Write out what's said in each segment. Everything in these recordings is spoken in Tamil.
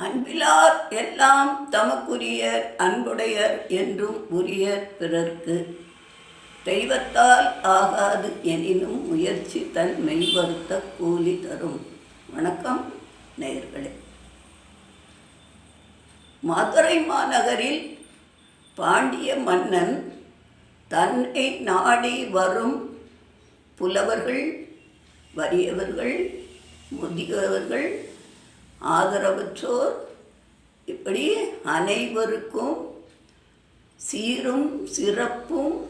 அன்பிலார் எல்லாம் தமக்குரியர் அன்புடையர் என்றும் உரியர் பிறர்க்கு. தெய்வத்தால் ஆகாது எனினும் முயற்சி தன் மெய்வருத்த கூலி தரும். வணக்கம் நேயர்களே. மதுரை மாநகரில் பாண்டிய மன்னன் தன்னை நாடி வரும் புலவர்கள் வறியவர்கள் முதியவர்கள் ஆதரவற்றோர். இப்படி அனைவருக்கும் சீரும் சிறப்பும்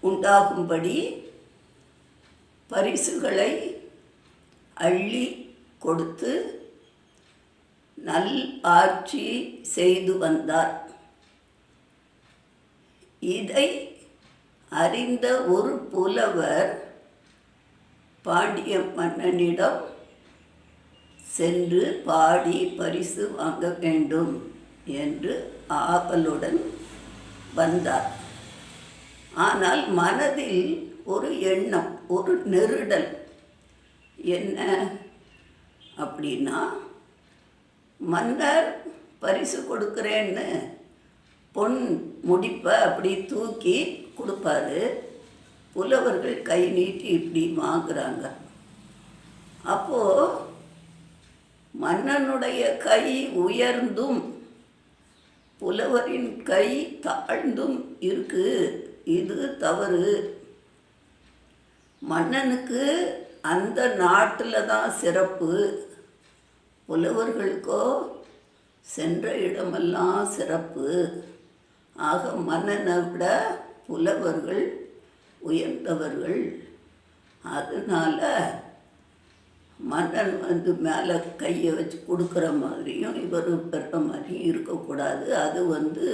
உண்டாகும்படி பரிசுகளை அள்ளி கொடுத்து நல் ஆட்சி செய்து வந்தார். இதை அறிந்த ஒரு புலவர் பாண்டிய மன்னனிடம் சென்று பாடி பரிசு வாங்க வேண்டும் என்று ஆவலுடன் வந்தார். ஆனால் மனதில் ஒரு எண்ணம் ஒரு நெருடல். என்ன அப்படின்னா மன்னர் பரிசு கொடுக்குறேன்னு பொன் முடிப்பை அப்படி தூக்கி கொடுப்பாரு. புலவர்கள் கை நீட்டி இப்படி வாங்குறாங்க. அப்போது மன்னனுடைய கை உயர்ந்தும் புலவரின் கை தாழ்ந்தும் இருக்கு. இது தவறு. மன்னனுக்கு அந்த நாட்டில் தான் சிறப்பு. புலவர்களுக்கோ சென்ற இடமெல்லாம் சிறப்பு. ஆக மன்னனை விட புலவர்கள் உயர்ந்தவர்கள். அதனால் மன்னன் வந்து மேலே கையை வச்சு கொடுக்குற மாதிரியும் இவர் பெற மாதிரியும் இருக்கக்கூடாது. அது வந்து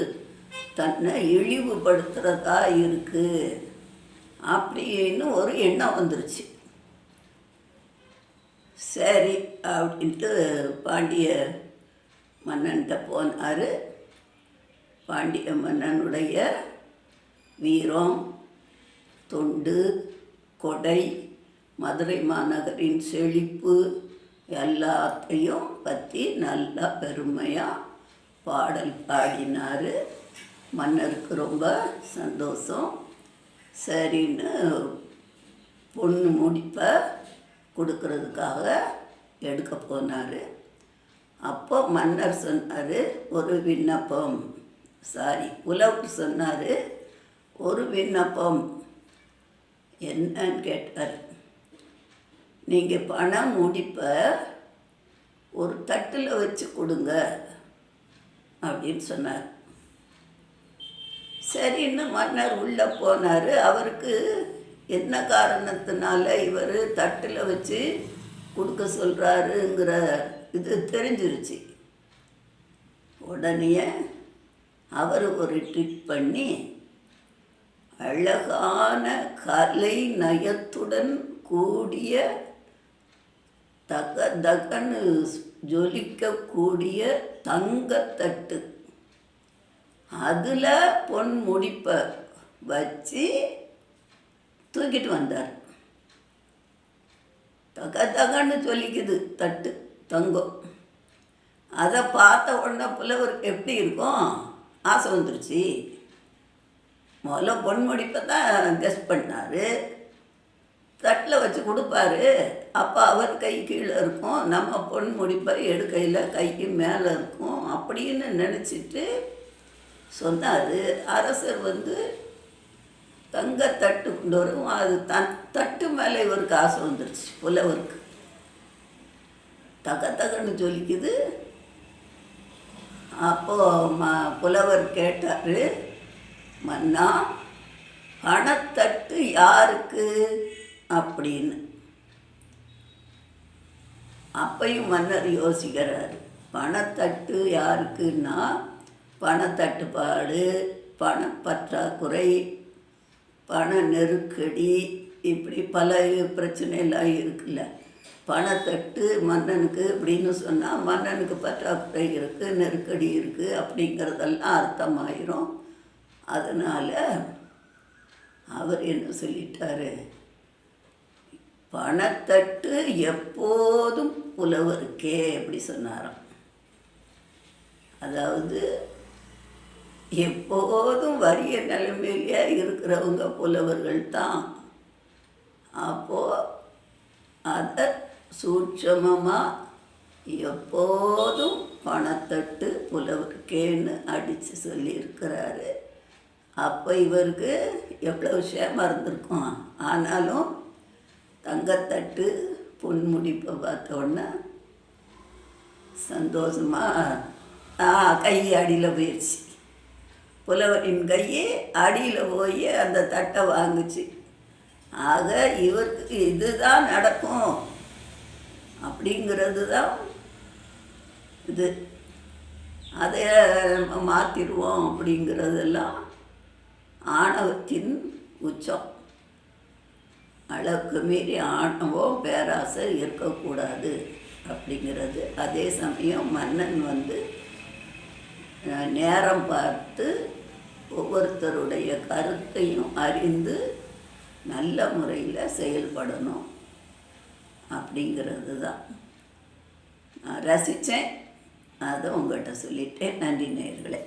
தன்னை இழிவுபடுத்துகிறதா இருக்குது அப்படின்னு ஒரு எண்ணம் வந்துருச்சு. சரி அப்படின்ட்டு பாண்டிய மன்னன்கிட்ட போனார். பாண்டிய மன்னனுடைய வீரம் தொண்டு கொடை மதுரை மாநகரின் செழிப்பு எல்லாத்தையும் பற்றி நல்லா பெருமையாக பாடல் பாடினார். மன்னருக்கு ரொம்ப சந்தோஷம். சரின்னு பொண்ணு முடிப்பை கொடுக்கறதுக்காக எடுக்க போனார். அப்போ மன்னர் சொன்னார் ஒரு விண்ணப்பம். சாரி புலவர் சொன்னார் ஒரு விண்ணப்பம். என்னன்னு கேட்டார். நீங்கள் பணம் முடிப்பை ஒரு தட்டில் வச்சு கொடுங்க அப்படின்னு சொன்னார். சரின்னு மன்னர் உள்ளே போனார். அவருக்கு என்ன காரணத்தினால இவர் தட்டில் வச்சு கொடுக்க சொல்கிறாருங்கிற இது தெரிஞ்சிருச்சு. உடனே அவர் ஒரு ட்ரிக் பண்ணி அழகான கலை நயத்துடன் கூடிய தக தகன்னு ஜொலிக்கக்கூடிய தங்கத்தட்டு. அதில் பொன் முடிப்பை வச்சு தூக்கிட்டு வந்தார். தக தகன்னு சொல்லிக்குது தட்டு தங்கம். அதை பார்த்த உடனே புலவருக்கு எப்படி இருக்கும்? ஆசை வந்துருச்சு. முதல்ல பொன் முடிப்பை தான் கெஸ்ட் பண்ணார். தட்டில் வச்சு கொடுப்பாரு. அப்போ அவர் கை கீழே இருக்கும். நம்ம பொன் முடிப்பார் எடுக்கையில் கைக்கு மேலே இருக்கும். அப்படின்னு நினச்சிட்டு சொன்னார். அரசர் வந்து தங்க தட்டு கொண்டு வரும். அது தன் தட்டு மேலே இவருக்கு ஆசை வந்துருச்சு. புலவருக்கு. தக தகன்னு சொல்லிக்குது. அப்போது ம புலவர் கேட்டார் மன்னா பணத்தட்டு யாருக்கு? அப்படின்னு. அப்பையும் மன்னர் யோசிக்கிறார். பணத்தட்டு யாருக்குன்னா பணத்தட்டுப்பாடு பணப்பற்றாக்குறை பண நெருக்கடி இப்படி பல பிரச்சனையெல்லாம் இருக்குல்ல. பணத்தட்டு மன்னனுக்கு அப்படின்னு சொன்னால் மன்னனுக்கு பற்றாக்குறை இருக்குது நெருக்கடி இருக்குது அப்படிங்கிறதெல்லாம் அர்த்தமாயிரும். அதனால் அவர் என்ன சொல்லிட்டாரு? பணத்தட்டு எப்போதும் புலவருக்கே அப்படி சொன்னாராம். அதாவது எப்போதும் வறிய நிலைமையிலேயே இருக்கிறவங்க புலவர்கள் தான். அப்போது அதை சூட்சமமாக எப்போதும் பணத்தட்டு புலவருக்கேன்னு அடித்து சொல்லியிருக்கிறாரு. அப்போ இவருக்கு எவ்வளோ விஷயமா இருந்திருக்கும் ஆனாலும் தங்கத்தட்டு பொன்முடிப்பை பார்த்த உடனே சந்தோஷமாக கை அடியில் போயிடுச்சு புலவரின் கையே அடியில் போய் அந்த தட்டை வாங்குச்சு. ஆக இவருக்கு இதுதான் நடக்கும் அப்படிங்கிறது தான் இது. அதை மாற்றிடுவோம் அப்படிங்கிறதெல்லாம் ஆணவத்தின் உச்சம். அளவுக்கு மீறி ஆணவம் பேராசை இருக்கக்கூடாது அப்படிங்கிறது. அதே சமயம் மன்னன் வந்து நேரம் பார்த்து ஒவ்வொருத்தருடைய கருத்தையும் அறிந்து நல்ல முறையில் செயல்படணும் அப்படிங்கிறது தான். நான் ரசித்தேன் அதை உங்கள்கிட்ட சொல்லிட்டேன். நன்றி நேர்களே